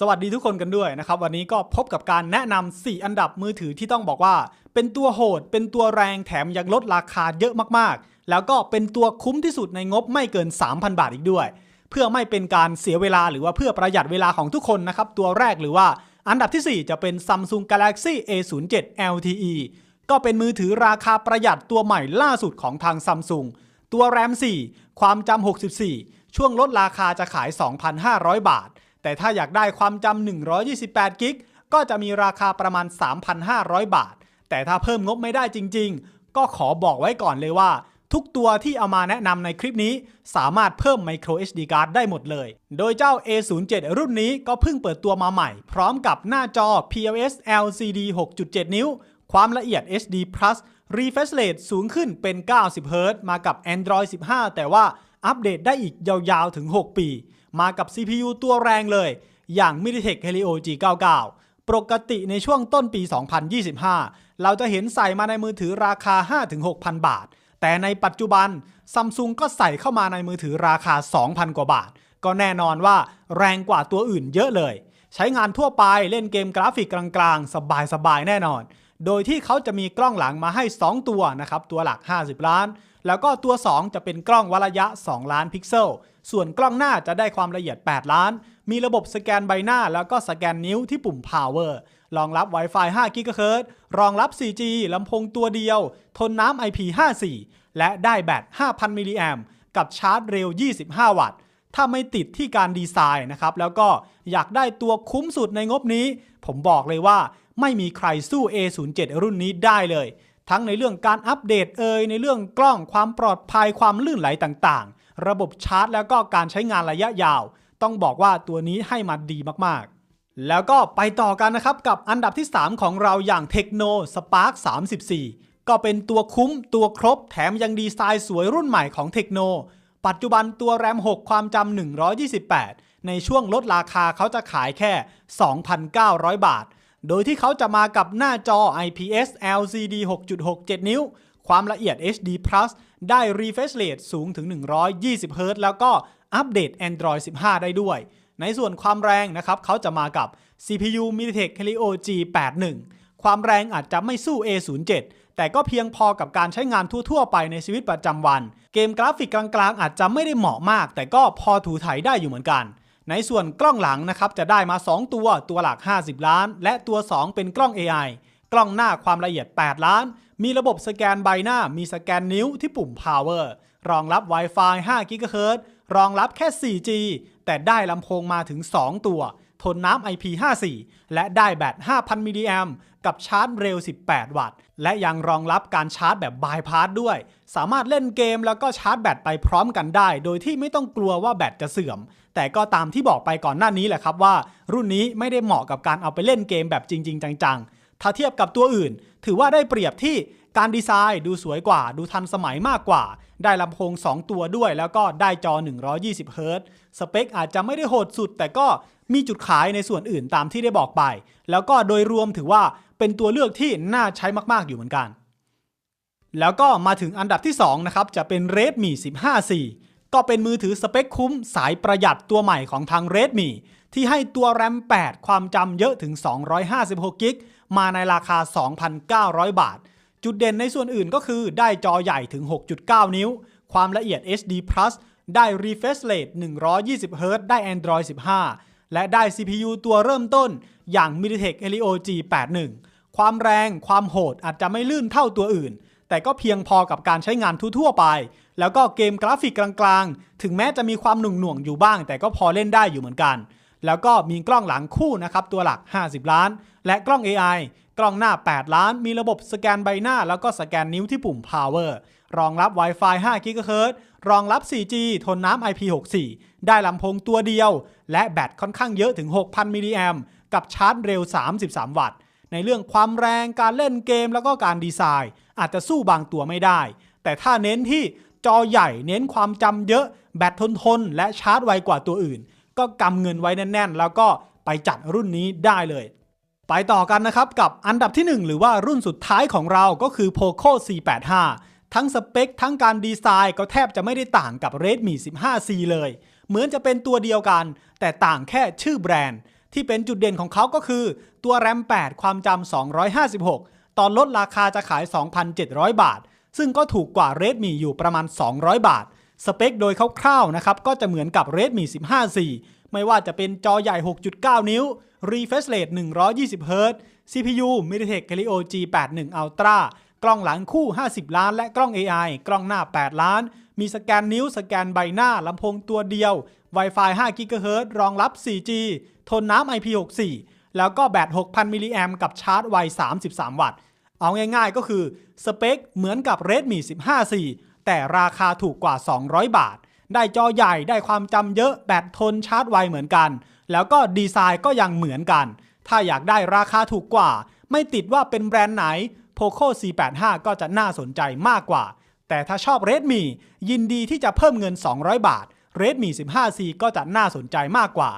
สวัสดีทุกคนกันด้วยนะครับ วันนี้ก็พบกับการแนะนำ 4 อันดับมือถือที่ต้องบอกว่า เป็นตัวโหด เป็นตัวแรงแถมยังลดราคาเยอะมากๆ แล้วก็เป็นตัวคุ้มที่สุดในงบไม่เกิน 3,000 บาทอีกด้วย เพื่อไม่เป็นการเสียเวลาหรือว่าเพื่อประหยัดเวลาของทุกคนนะครับ ตัวแรกหรือว่าอันดับทีสี่4 จะเป็น Samsung Galaxy A07 LTE ก็เป็นมือถือราคาประหยัดตัวใหม่ล่าสุดของทาง Samsung ตัวแรม 4 ความจำ64 ช่วงลดราคาจะขาย 2,500 บาท แต่ถ้าอยากได้ความจำ128กิกก็จะมีราคาประมาณ 3,500 บาท แต่ถ้าเพิ่มงบไม่ได้จริง ๆ ก็ขอบอกไว้ก่อนเลยว่า ทุกตัวที่เอามาแนะนำในคลิปนี้ สามารถเพิ่ม micro SD card ได้หมดเลย โดยเจ้า A07 รุ่นนี้ก็เพิ่งเปิดตัวมาใหม่ พร้อมกับหน้าจอ PLS LCD 6.7 นิ้ว ความละเอียด HD Plus refresh rate สูงขึ้นเป็น 90 Hz มากับ Android 15 แต่ว่าอัปเดตได้อีกยาวๆถึง 6 ปี มากับ CPU ตัวแรงเลย อย่าง MediaTek Helio G99 ปกติในช่วงต้นปี 2025 เราจะเห็นใส่มาในมือถือราคา 5-6,000 บาท แต่ในปัจจุบันซัมซุงก็ใส่เข้ามาในมือถือราคา 2,000 กว่าบาท ก็แน่นอนว่าแรงกว่าตัวอื่นเยอะเลย ใช้งานทั่วไปเล่นเกมกราฟิกกลางๆ สบายๆ แน่นอน โดยที่เขาจะมีกล้องหลังมาให้ 2 ตัวนะครับ ตัวหลัก 50 ล้าน แล้วก็ตัว 2 จะเป็นกล้องวัดระยะ 2 ล้านพิกเซล ส่วนกล้องหน้าจะได้ความละเอียด 8 ล้าน มีระบบสแกนใบหน้าแล้วก็สแกนนิ้วที่ปุ่ม power รองรับ Wi-Fi 5 GHz รองรับ 4G ลำโพงตัวเดียว ทนน้ำ IP54 และได้แบต 5,000 มิลลิแอมกับชาร์จเร็ว 25 วัตต์ ถ้าไม่ติดที่การดีไซน์นะครับ แล้วก็อยากได้ตัวคุ้มสุดในงบนี้ ผมบอกเลยว่าไม่มีใครสู้ A07 รุ่นนี้ได้เลย ทั้งในเรื่องการอัปเดตเอ่ยในเรื่องกล้องความปลอดภัยความลื่นไหลต่างๆ ระบบชาร์จ แล้วก็การใช้งานระยะยาว ต้องบอกว่าตัวนี้ให้มาดีมากๆ แล้วก็ไปต่อกันนะครับกับอันดับที่ 3 ของเราอย่าง Tecno Spark 34 ก็เป็นตัวคุ้มตัวครบแถมยังดีไซน์สวยรุ่นใหม่ของ Tecno ปัจจุบันตัวแรม 6 ความจำ 128 ในช่วงลดราคาเขาจะขายแค่ 2,900 บาท โดยที่เขาจะมากับหน้าจอ IPS LCD 6.67 นิ้ว ความละเอียด HD Plus ได้ refresh rate สูงถึง 120 Hz แล้วก็อัปเดต Android 15 ได้ด้วย ในส่วนความแรงนะครับเขาจะมากับ CPU MediaTek Helio G81 ความแรงอาจจะไม่สู้ A07 แต่ก็เพียงพอกับการใช้งานทั่ว ๆ ไปในชีวิตประจำวัน เกมกราฟิกกลางๆ อาจจะไม่ได้เหมาะมาก แต่ก็พอถูถ่ายได้อยู่เหมือนกัน ในส่วนกล้องหลังนะครับจะได้มา 2 ตัว ตัวหลัก 50 ล้าน และตัว 2 เป็นกล้อง AI กล้องหน้าความละเอียด 8 ล้าน มีระบบสแกนใบหน้า มีสแกนนิ้วที่ปุ่ม power รองรับ Wi-Fi 5 GHz รองรับแค่ 4G แต่ได้ลำโพงมาถึง 2 ตัว ทนน้ำ IP54 และได้แบต 5,000 มิลลิแอมกับชาร์จเร็ว 18 วัตต์ และยังรองรับการชาร์จแบบบายพาสด้วย สามารถเล่นเกมแล้วก็ชาร์จแบตไปพร้อมกันได้ โดยที่ไม่ต้องกลัวว่าแบตจะเสื่อม แต่ก็ตามที่บอกไปก่อนหน้านี้แหละครับว่า รุ่นนี้ไม่ได้เหมาะกับการเอาไปเล่นเกมแบบจริง ๆ จังๆ ถ้าเทียบกับตัวอื่น ถือว่าได้เปรียบที่การดีไซน์ดูสวยกว่า ดูทันสมัยมากกว่า ได้ลำโพง 2 ตัวด้วย แล้วก็ได้จอ 120เฮิรตซ์สเปคอาจจะไม่ได้โหดสุด แต่ก็มีจุดขายในส่วนอื่นตามที่ได้บอกไป แล้วก็โดยรวมถือว่าเป็นตัวเลือกที่น่าใช้มาก ๆ อยู่เหมือนกัน แล้วก็มาถึงอันดับที่ 2 นะครับ จะเป็น Redmi 15C ก็เป็นมือถือสเปคคุ้มสายประหยัดตัวใหม่ของทาง Redmi ที่ให้ตัวแรม8ความจำเยอะถึง 256กิก มาในราคา 2,900 บาท จุดเด่นในส่วนอื่นก็คือได้จอใหญ่ถึง 6.9 นิ้ว ความละเอียด HD ได้ refresh rate 120 Hz ได้ Android 15 และได้ CPU ตัวเริ่มต้นอย่าง MediaTek Helio G81 ความแรง ความโหดอาจจะไม่ลื่นเท่าตัวอื่น แต่ก็เพียงพอกับการใช้งานทั่วๆไป แล้วก็เกมกราฟิกกลางๆ ถึงแม้จะมีความหน่วงๆ อยู่บ้าง แต่ก็พอเล่นได้อยู่เหมือนกัน แล้วก็มีกล้องหลังคู่นะครับตัวหลัก 50 ล้าน และกล้อง AI กล้องหน้า 8 ล้าน มีระบบสแกนใบหน้า แล้วก็สแกนนิ้วที่ปุ่ม power รองรับ Wi-Fi 5 GHz รองรับ 4G ทนน้ำ IP64 ได้ลำโพงตัวเดียว และแบตค่อนข้างเยอะถึง 6,000 มิลลิแอมกับชาร์จเร็ว 33 วัตต์ ในเรื่องความแรง การเล่นเกม แล้วก็การดีไซน์ อาจจะสู้บางตัวไม่ได้ แต่ถ้าเน้นที่จอใหญ่ เน้นความจำเยอะ แบตทนทน และชาร์จไวกว่าตัวอื่น ก็กำเงินไว้แน่น ๆ แล้วก็ไปจัดรุ่นนี้ได้เลย ไปต่อกันนะครับกับอันดับที่ 1 หรือว่ารุ่นสุดท้ายของเราก็คือ Poco C85 ทั้งสเปค ทั้งการดีไซน์ก็แทบจะไม่ได้ต่างกับ Redmi 15C เลย เหมือนจะเป็นตัวเดียวกัน แต่ต่างแค่ชื่อแบรนด์ ที่เป็นจุดเด่นของเขาก็คือ ตัวแรม 8 ความจำ 256 ตอนลดราคาจะขาย 2,700 บาท ซึ่งก็ถูกกว่า Redmi อยู่ประมาณ 200 บาท สเปคโดยคร่าวๆนะครับก็จะเหมือนกับ Redmi 15C ไม่ว่าจะเป็นจอใหญ่ 6.9 นิ้ว refresh rate 120 Hz CPU MediaTek Helio G81 Ultra กล้องหลังคู่ 50 ล้าน และกล้อง AI กล้องหน้า 8 ล้าน มีสแกนนิ้ว สแกนใบหน้า ลำโพงตัวเดียว Wi-Fi 5 GHz รองรับ 4G ทนน้ำ IP64 แล้วก็แบต 6,000 มิลลิแอมกับชาร์จไว 33 วัตต์ เอาง่ายๆก็คือ สเปคเหมือนกับ Redmi 15C แต่ราคาถูกกว่า 200 บาท ได้จอใหญ่ได้ความจำเยอะแบตทนชาร์จไวเหมือนกัน แล้วก็ดีไซน์ก็ยังเหมือนกัน ถ้าอยากได้ราคาถูกกว่า ไม่ติดว่าเป็นแบรนด์ไหน Poco C85 ก็จะน่าสนใจมากกว่า แต่ถ้าชอบ Redmi ยินดีที่จะเพิ่มเงิน 200 บาท Redmi 15C ก็จะน่าสนใจมากกว่า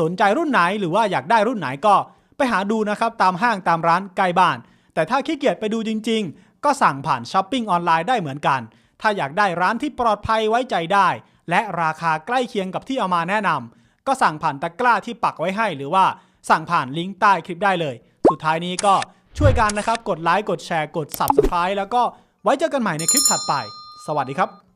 สนใจรุ่นไหนหรือว่าอยากได้รุ่นไหนก็ไปหาดูนะครับตามห้างตามร้านใกล้บ้าน แต่ถ้าขี้เกียจไปดูจริง ๆ ก็สั่งผ่านช้อปปิ้งออนไลน์ได้เหมือนกัน ถ้าอยากได้ร้านที่ปลอดภัยไว้ใจได้ และราคาใกล้เคียงกับที่เอามาแนะนำก็สั่งผ่านตะกร้าที่ปักไว้ให้ หรือว่าสั่งผ่านลิงก์ใต้คลิปได้เลย สุดท้ายนี้ก็ช่วยกันนะครับ กดไลค์กดแชร์กด Subscribe แล้วก็ไว้เจอกันใหม่ในคลิปถัดไป สวัสดีครับ